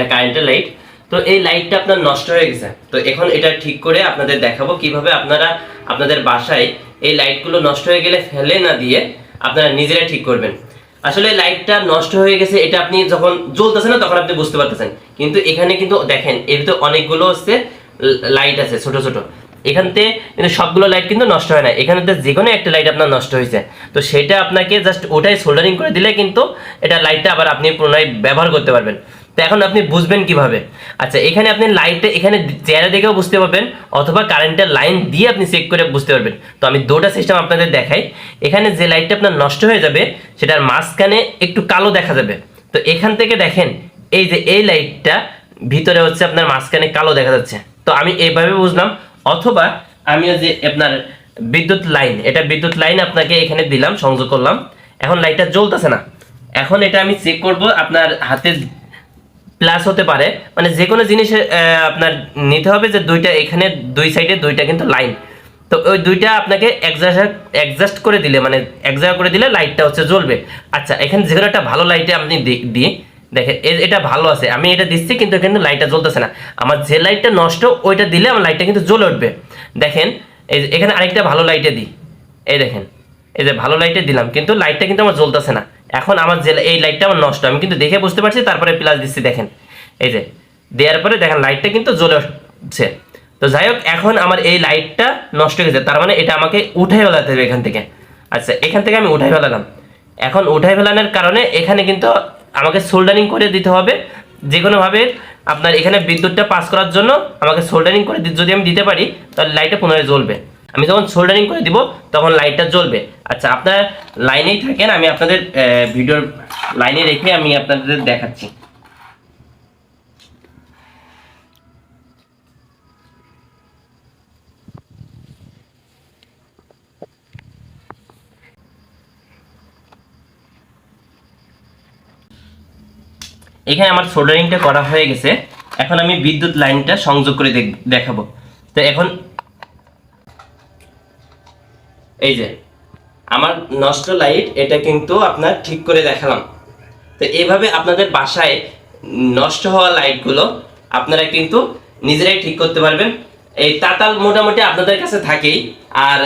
এটা কারেন্টের লাইট তো এই লাইটটা আপনার নষ্ট হয়ে গেছে। তো এখন এটা ঠিক করে আপনাদের দেখাবো কীভাবে আপনারা আপনাদের বাসায় এই লাইটগুলো নষ্ট হয়ে গেলে ফেলে না দিয়ে আপনারা নিজেরাই ঠিক করবেন। আসলে লাইটটা নষ্ট হয়ে গেছে, এটা আপনি যখন জ্বলতেছে না, তখন আপনি বুঝতে পারতেছেন। কিন্তু এখানে কিন্তু দেখেন, এর তো অনেকগুলো হচ্ছে লাইট আছে, ছোট ছোট। এখানতে কিন্তু সবগুলো লাইট কিন্তু নষ্ট হয় না। এখানে তো যে কোনো একটা লাইট আপনার নষ্ট হয়েছে। তো সেটা আপনাকে জাস্ট ওটাই সোল্ডারিং করে দিলে কিন্তু এটা লাইটটা আবার আপনি পুনরায় ব্যবহার করতে পারবেন। তো এখন আপনি বুঝবেন কীভাবে? আচ্ছা এখানে আপনি লাইটটা এখানে চেহারা দেখেও বুঝতে পারবেন, অথবা কারেন্টের লাইন দিয়ে আপনি চেক করে বুঝতে পারবেন। তো আমি দুটা সিস্টেম আপনাদের দেখাই। এখানে যে লাইটটা আপনার নষ্ট হয়ে যাবে, সেটার মাঝখানে একটু কালো দেখা যাবে। তো এখান থেকে দেখেন, এই যে এই লাইটটা ভিতরে হচ্ছে আপনার মাঝখানে কালো দেখা যাচ্ছে। তো আমি এইভাবে বুঝলাম, অথবা আমি যে আপনার বিদ্যুৎ লাইন, এটা বিদ্যুৎ লাইন আপনাকে এখানে দিলাম, সংযোগ করলাম। এখন লাইটটা জ্বলতেছে না। এখন এটা আমি চেক করব আপনার হাতে প্লাস হতে পারে। মানে যে কোনো জিনিসে আপনার নিতে হবে যে দুইটা এখানে, দুই সাইডে দুইটা কিন্তু লাইন তো ওই দুইটা আপনাকে অ্যাডজাস্ট করে দিলে মানে এক করে দিলে লাইটটা হচ্ছে জ্বলবে। আচ্ছা এখানে যে কোনো একটা ভালো লাইটে আপনি দিয়ে দেখেন এটা ভালো আছে। আমি এটা দিচ্ছি, কিন্তু এখানে লাইটটা জ্বলতেছে না। আমার যে লাইটটা নষ্ট, ওইটা দিলে আমার লাইটটা কিন্তু জ্বলে উঠবে। দেখেন, এই এখানে আরেকটা ভালো লাইটে দিই। এই দেখেন, এই যে ভালো লাইটে দিলাম, কিন্তু লাইটটা কিন্তু আমার জ্বলতেছে না। এখন আমার যে এই লাইটটা আমার নষ্ট, আমি কিন্তু দেখে বুঝতে পারছি, তারপরে প্লাস দিচ্ছি, দেখেন। এই যে, দেওয়ার পরে দেখেন লাইটটা কিন্তু জ্বলে উঠছে। তো যাই হোক, এখন আমার এই লাইটটা নষ্ট হয়ে তার মানে এটা আমাকে উঠাই ফেলাতে হবে এখান থেকে। আচ্ছা এখান থেকে আমি উঠাই ফেলালাম। এখন উঠাই ফেলানোর কারণে এখানে কিন্তু আমাকে সোল্ডারিং করে দিতে হবে। যে কোনোভাবে আপনার এখানে বিদ্যুৎটা পাস করার জন্য আমাকে সোল্ডারিং করে যদি আমি দিতে পারি, তাহলে লাইটটা পুনরায় জ্বলবে। আমি যখন সোল্ডারিং করে দিব, তখন লাইটটা জ্বলবে। আচ্ছা আপনার লাইনেই থাকেন, আমি আপনাদের ভিডিওর লাইনে রেখে আমি আপনাদের দেখাচ্ছি। এখানে আমার সোল্ডারিংটা করা হয়ে গেছে। এখন আমি বিদ্যুৎ লাইনটা সংযোগ করে দেখ- দেখাবো। তো এখন এই যে, আমার নষ্ট লাইট, এটা কিন্তু আপনার ঠিক করে দেখালাম। তো এইভাবে আপনাদের বাসায় নষ্ট হওয়া লাইটগুলো আপনারা কিন্তু নিজেরাই ঠিক করতে পারবেন। এই তাতাল মোটামুটি আপনাদের কাছে থাকেই, আর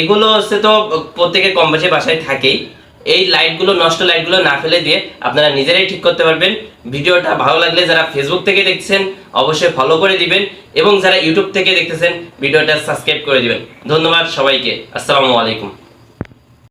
এগুলো হচ্ছে তো প্রত্যেকের কম বাসায় থাকেই। এই লাইটগুলো নষ্ট লাইটগুলো না ফেলে দিয়ে আপনারা নিজেরাই ঠিক করতে পারবেন। ভিডিওটা ভালো লাগলে যারা ফেসবুক থেকে দেখছেন অবশ্যই ফলো করে দিবেন এবং যারা ইউটিউব থেকে দেখতেছেন, ভিডিওটা সাবস্ক্রাইব করে দিবেন। ধন্যবাদ সবাইকে। আসসালামু আলাইকুম।